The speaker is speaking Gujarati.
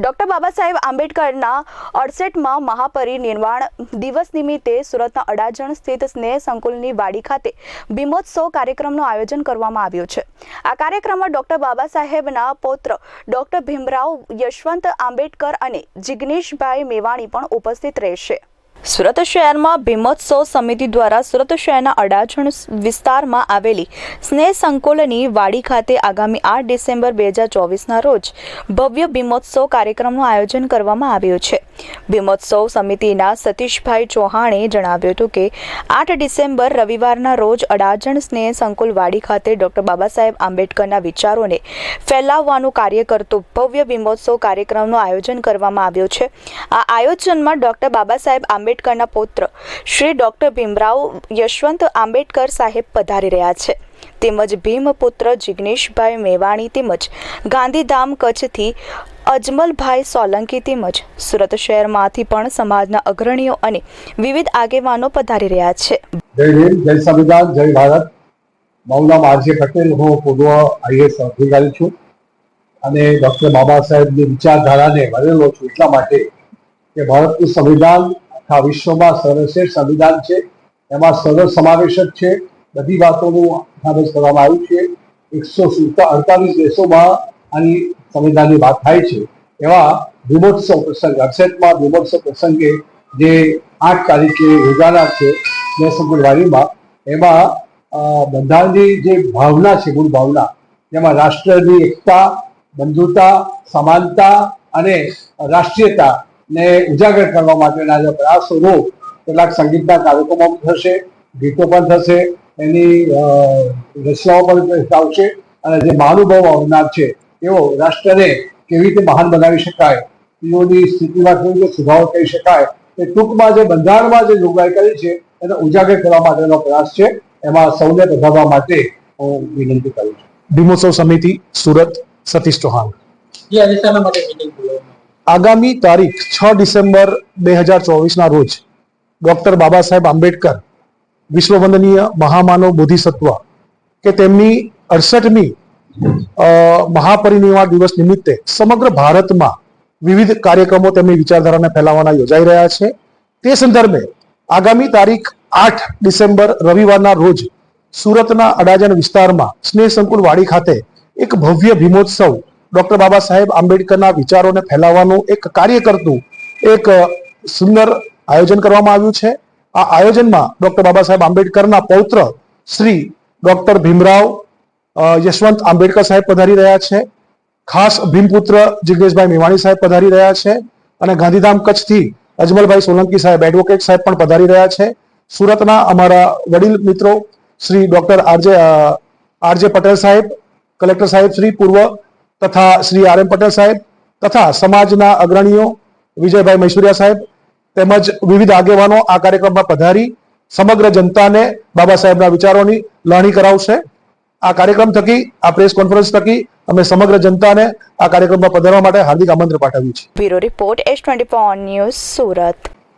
ડોક્ટર બાબા સાહેબ આંબેડકરના અડસઠમાં મહાપરિનિર્વાણ દિવસ નિમિત્તે સુરતના અડાજણ સ્થિત સ્નેહ સંકુલની વાડી ખાતે ભીમોત્સવ કાર્યક્રમનું આયોજન કરવામાં આવ્યું છે. આ કાર્યક્રમમાં ડોક્ટર બાબા સાહેબના પૌત્ર ડોક્ટર ભીમરાવ યશવંત આંબેડકર અને જિગ્નેશભાઈ મેવાણી પણ ઉપસ્થિત રહેશે. સુરત શહેરમાં ભીમોત્સવ સમિતિ દ્વારા સુરત શહેરના અડાજણ વિસ્તારમાં આવેલી સ્નેહ સંકુલની વાડી ખાતે આગામી આઠ ડિસેમ્બર બે હજાર ચોવીસના રોજ ભવ્ય ભીમોત્સવ કાર્યક્રમનું આયોજન કરવામાં આવ્યું છે. ભીમોત્સવ સમિતિના સતીશભાઈ ચૌહાણે જણાવ્યું હતું કે આઠ ડિસેમ્બર રવિવારના રોજ અડાજણ સ્નેહ સંકુલ વાડી ખાતે ડોક્ટર બાબા સાહેબ આંબેડકરના વિચારોને ફેલાવવાનું કાર્ય કરતો ભવ્ય ભીમોત્સવ કાર્યક્રમનું આયોજન કરવામાં આવ્યું છે. આ આયોજનમાં ડોક્ટર બાબા સાહેબ આંબેડકરના પુત્ર શ્રી ડોક્ટર ભીમરાવ યશવંત આંબેડકર સાહેબ પધારી રહ્યા છે. તેમજ ભીમપુત્ર જિગ્નેશભાઈ મેવાણી તેમજ ગાંધીધામ કચ્છથી અજમલભાઈ સોલંકી તેમજ સુરત શહેરમાંથી પણ સમાજના અગ્રણીઓ અને વિવિધ આગેવાનો પધારી રહ્યા છે. જય હિન્દ, જય સંવિધાન જય ભારત. મારું નામ આરજે પટેલ, હું પૂર્વ આઈએસ અધિકારી છું અને ડૉક્ટર બાબા સાહેબની વિચારધારાને વરેલો છું એટલા માટે કે ભારતનું સંવિધાન આખા વિશ્વમાં સર્વશ્રેષ્ઠ સંવિધાન છે. એમાં સર્વ સમાવેશ જ છે. બધી વાતોનું સમાવેશ કરવામાં આવ્યું છે. એકસો અડતાલીસ દેશોમાં આની સંવિધાનની વાત થાય છે, એવા વિમોત્સવ પ્રસંગ અડસઠમાં વિમોત્સવ પ્રસંગે જે આઠ તારીખે યોજાનાર છે સ્નેહ વાડીમાં એમાં બંધારણની જે ભાવના છે, મૂળ ભાવના, જેમાં રાષ્ટ્રની એકતા, બંધુતા, સમાનતા અને રાષ્ટ્રીયતા ને ઉજાગર કરવા માટેના જે પ્રયાસોનો કેટલાક સંગીતના કાર્યક્રમો પણ થશે, ગીતો પણ થશે, એની રચનાઓ પણ આવશે, અને જે મહાનુભાવ આવનાર છે એવો રાષ્ટ્રને કેવી રીતે મહાન બનાવી શકાય સ્ત્રીઓની સ્થિતિમાં કેવી રીતે સુધારો કરી શકાય એ ટૂંકમાં જે બંધારણમાં જે જોગવાઈ કરી છે એને ઉજાગર કરવા માટેનો પ્રયાસ છે. એમાં સૌને વધારવા માટે હું વિનંતી કરું છું. ભીમોત્સવ સમિતિ સુરત સતીશ ચૌહાણ. આગામી તારીખ છ ડિસેમ્બર બે હજાર ચોવીસના રોજ ડોક્ટર બાબા સાહેબ આંબેડકર વિશ્વવંદનીય મહામાનવ બોધિસત્વ કે તેમની અડસઠમી મહાપરિનિર્વાણ દિવસ નિમિત્તે સમગ્ર ભારતમાં વિવિધ કાર્યક્રમો તેમની વિચારધારાને ફેલાવવાના યોજાઈ રહ્યા છે. તે સંદર્ભે આગામી તારીખ આઠ ડિસેમ્બર રવિવારના રોજ સુરતના અડાજણ વિસ્તારમાં સ્નેહ સંકુલ વાડી ખાતે એક ભવ્ય ભીમોત્સવ ડોક્ટર બાબા સાહેબ આંબેડકરના વિચારોને ફેલાવવાનું એક કાર્ય કરતું એક સુંદર આયોજન કરવામાં આવ્યું છે. આ આયોજનમાં ડોક્ટર બાબા સાહેબ આંબેડકરના પૌત્ર શ્રી ડોક્ટર ભીમરાવ યશવંત આંબેડકર સાહેબ પધારી રહ્યા છે. ખાસ ભીમપુત્ર જિગ્નેશભાઈ મેવાણી સાહેબ પધારી રહ્યા છે અને ગાંધીધામ કચ્છથી અજમલભાઈ સોલંકી સાહેબ એડવોકેટ સાહેબ પણ પધારી રહ્યા છે. સુરતના અમારા વડીલ મિત્રો Shri doctor RJ RJ Patel Saheb, collector Saheb Shri પૂર્વ તથા શ્રી આર એમ પટેલ સાહેબ તથા સમાજના અગ્રણીઓ વિજયભાઈ મૈસુરિયા સાહેબ તેમજ વિવિધ આગેવાનો આ કાર્યક્રમમાં પધારી સમગ્ર જનતાને બાબા સાહેબના વિચારોની લણણી કરાવશે. આ કાર્યક્રમ થકી, આ પ્રેસ કોન્ફરન્સ થકી અમે સમગ્ર જનતાને આ કાર્યક્રમમાં પધારવા માટે હાર્દિક આમંત્રણ પાઠવ્યું છે. Bureau report S twenty news Surat.